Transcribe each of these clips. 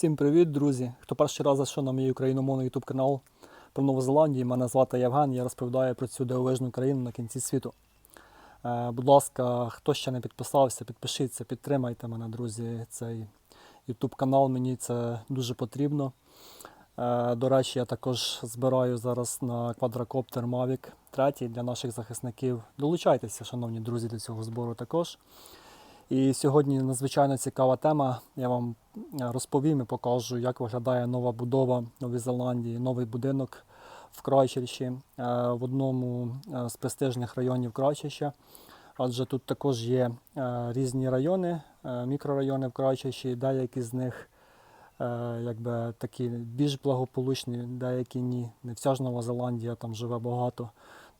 Всім привіт, друзі! Хто перший раз зайшов на мій україномовний YouTube канал про Нову Зеландію, мене звати Євген, я розповідаю про цю дивовижну країну на кінці світу. Е, будь ласка, хто ще не підписався, підпишіться, підтримайте мене, друзі. Цей YouTube канал мені це дуже потрібно. Е, до речі, я також збираю зараз на квадрокоптер Mavic 3 для наших захисників. Долучайтеся, шановні друзі, до цього збору також. І сьогодні надзвичайно цікава тема. Я вам е, розповім і покажу, як виглядає нова будова в Новій Зеландії, новий будинок в Крайчерчі, е, в одному е, з престижних районів Крайчерча. Адже тут також є різні райони, мікрорайони в Крайчерчі, деякі з них якби такі більш благополучні, деякі ні. Не вся ж Нова Зеландія там живе багато.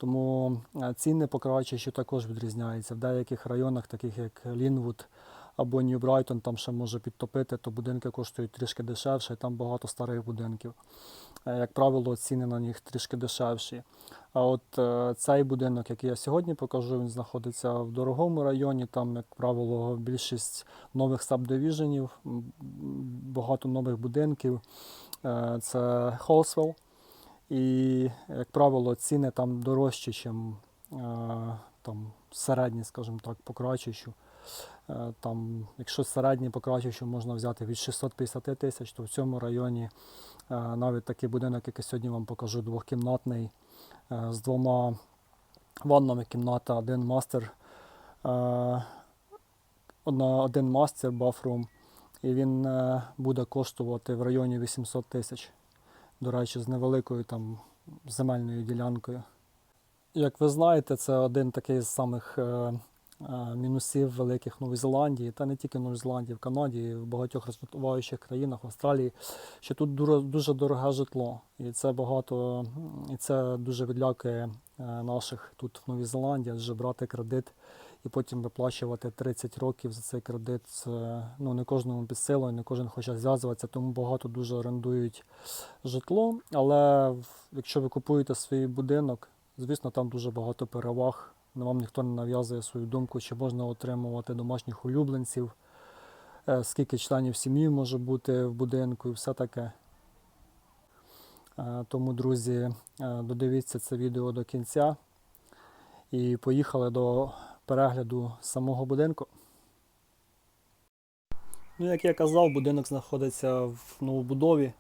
Тому е, ціни по Крайчерчу також відрізняються. В деяких районах, таких як Лінвуд або Нью Брайтон, там ще може підтопити, то будинки коштують трішки дешевше, і там багато старих будинків. Е, Як правило, ціни на них трішки дешевші. А от е, цей будинок, який я сьогодні покажу, він знаходиться в дорогому районі. Там, як правило, більшість нових сабдивіженів, багато нових будинків. Це Холсвелл. І, як правило, ціни там дорожчі, ніж там, середні, скажімо так, по Крачищу. Е, Там, якщо середній по Крачищу можна взяти від 650 тисяч, то в цьому районі е, навіть такий будинок, який сьогодні вам покажу, двохкімнатний, е, з двома ваннами кімната, один мастер, е, один мастер бафрум, і він е, буде коштувати в районі 800 тисяч до речі, з невеликою там земельною ділянкою. Як ви знаєте, це один такий з самих е, е, мінусів великих Нової Зеландії, та не тільки в Новій Зеландії, в Канаді, в багатьох розвиваючих країнах, в Австралії, що тут дуже дороге житло. І це багато, і це дуже відлякує е, наших тут в Новій Зеландії, адже брати кредит і потім виплачувати 30 років за цей кредит. Це ну, не кожному під силою, не кожен хоче зв'язуватися, тому багато дуже орендують житло. Але якщо ви купуєте свій будинок, звісно, там дуже багато переваг. Вам ніхто не нав'язує свою думку, чи можна отримувати домашніх улюбленців, е, скільки членів сім'ї може бути в будинку і все таке. Е, Тому, друзі, е, додивіться це відео до кінця і поїхали до перегляду самого будинку. Ну, як я казав, будинок знаходиться в новобудові.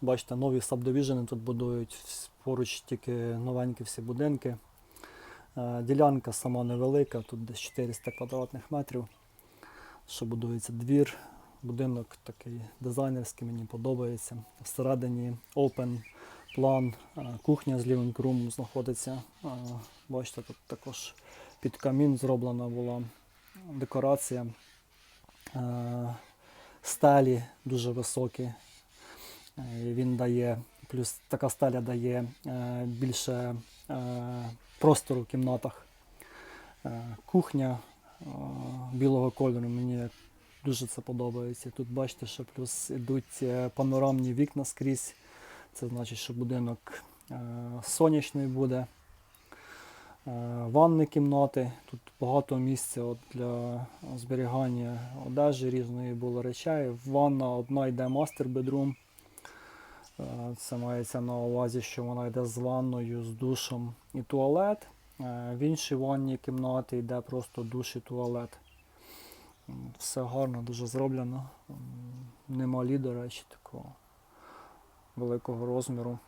Бачите, нові сабдивіжени тут будують, поруч тільки новенькі всі будинки. Е, Ділянка сама невелика, тут десь 400 квадратних метрів. Що будується двір. Будинок такий дизайнерський, мені подобається. Всередині open план, е, кухня з living room знаходиться. Е, Бачите, тут також під камін зроблена була декорація. Е, Стелі дуже високі. Е, Він дає, плюс така стеля дає е, більше простору в кімнатах. Кухня білого кольору, мені дуже це подобається. Тут бачите, що плюс йдуть панорамні вікна скрізь. Це значить, що будинок сонячний буде. Е, Ванни кімнати. Тут багато місця от для зберігання одежі різної було речей. Ванна одна йде мастер бедрум. Е, Це мається на увазі, що вона йде з ванною, з душем і туалет. Е, В іншій ванні кімнаті йде просто душ і туалет. Все гарно, дуже зроблено. М, Немалі, до речі, такого великого розміру.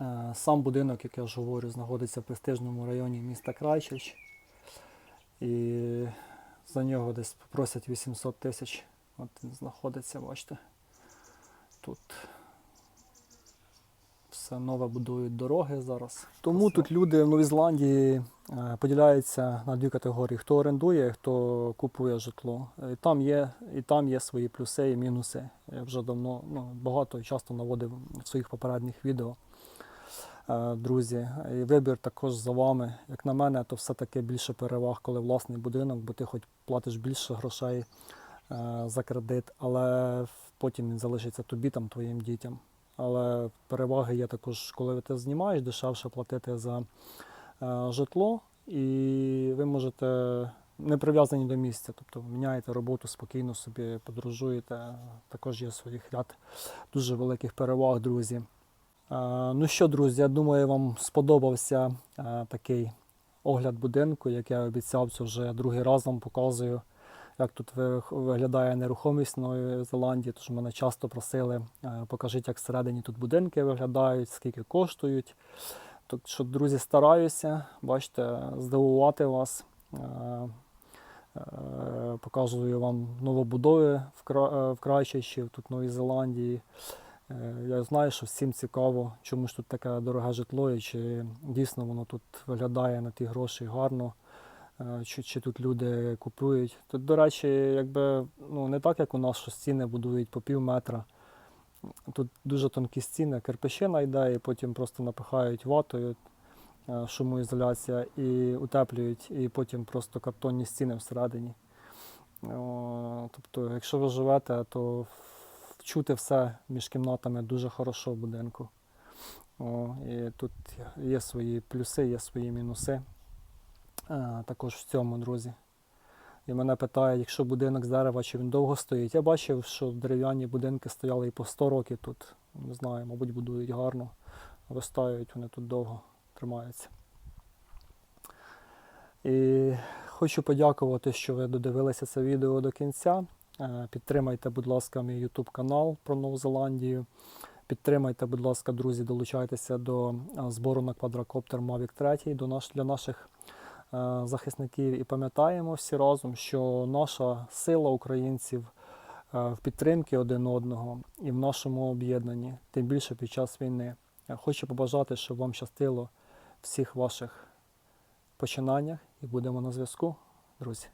Е, Сам будинок, як я вже говорю, знаходиться в престижному районі міста Крайчич. І за нього десь просять 800 тисяч. От він знаходиться, бачите. Тут все нове будують дороги зараз. Тому тут люди в Новій Зеландії е, поділяються на дві категорії: хто орендує, хто купує житло. І там є, і там є свої плюси і мінуси. Я вже давно ну, багато і часто наводив в своїх попередніх відео. Е, Друзі, і вибір також за вами. Як на мене, то все-таки більше переваг, коли власний будинок, бо ти хоч платиш більше грошей е, за кредит, але потім він залишиться тобі, там, твоїм дітям. Але переваги є також, коли ти знімаєш, дешевше платити за е, житло, і ви можете не прив'язані до місця. Тобто міняєте роботу спокійно собі, подорожуєте. Також є своїх ряд дуже великих переваг, друзі. Ну що, друзі, я думаю, вам сподобався такий огляд будинку, як я обіцяв, це вже другий раз вам показую, як тут виглядає нерухомість в Новій Зеландії. Тож мене часто просили, покажіть, як всередині тут будинки виглядають, скільки коштують. Так що, друзі, стараюся, бачите, здивувати вас. Показую вам новобудови в Крайчищі, тут в Новій Зеландії. Е, Я знаю, що всім цікаво, чому ж тут таке дороге житло, і чи дійсно воно тут виглядає на ті гроші гарно, е, чи, чи тут люди купують. Тут, до речі, якби ну, не так, як у нас, що стіни будують по пів метра. Тут дуже тонкі стіни, кирпичина йде, і потім просто напихають ватою, е, шумоізоляція, і утеплюють, і потім просто картонні стіни всередині. Тобто, якщо ви живете, то вчути все між кімнатами дуже хорошо в будинку. О, і тут є свої плюси, є свої мінуси. Е, також в цьому, друзі. І мене питають, якщо будинок з дерева, чи він довго стоїть. Я бачив, що дерев'яні будинки стояли і по 100 років тут. Не знаю, мабуть, будують гарно, вистаюють вони тут довго тримаються. І хочу подякувати, що ви додивилися це відео до кінця. Е, Підтримайте, будь ласка, мій YouTube канал про Нову Зеландію. Підтримайте, будь ласка, друзі, долучайтеся до е, збору на квадрокоптер Mavic 3 до наш, для наших е, захисників. І пам'ятаємо всі разом, що наша сила українців в підтримці один одного і в нашому об'єднанні, тим більше під час війни. Я хочу побажати, щоб вам щастило всіх ваших починаннях і будемо на зв'язку, друзі.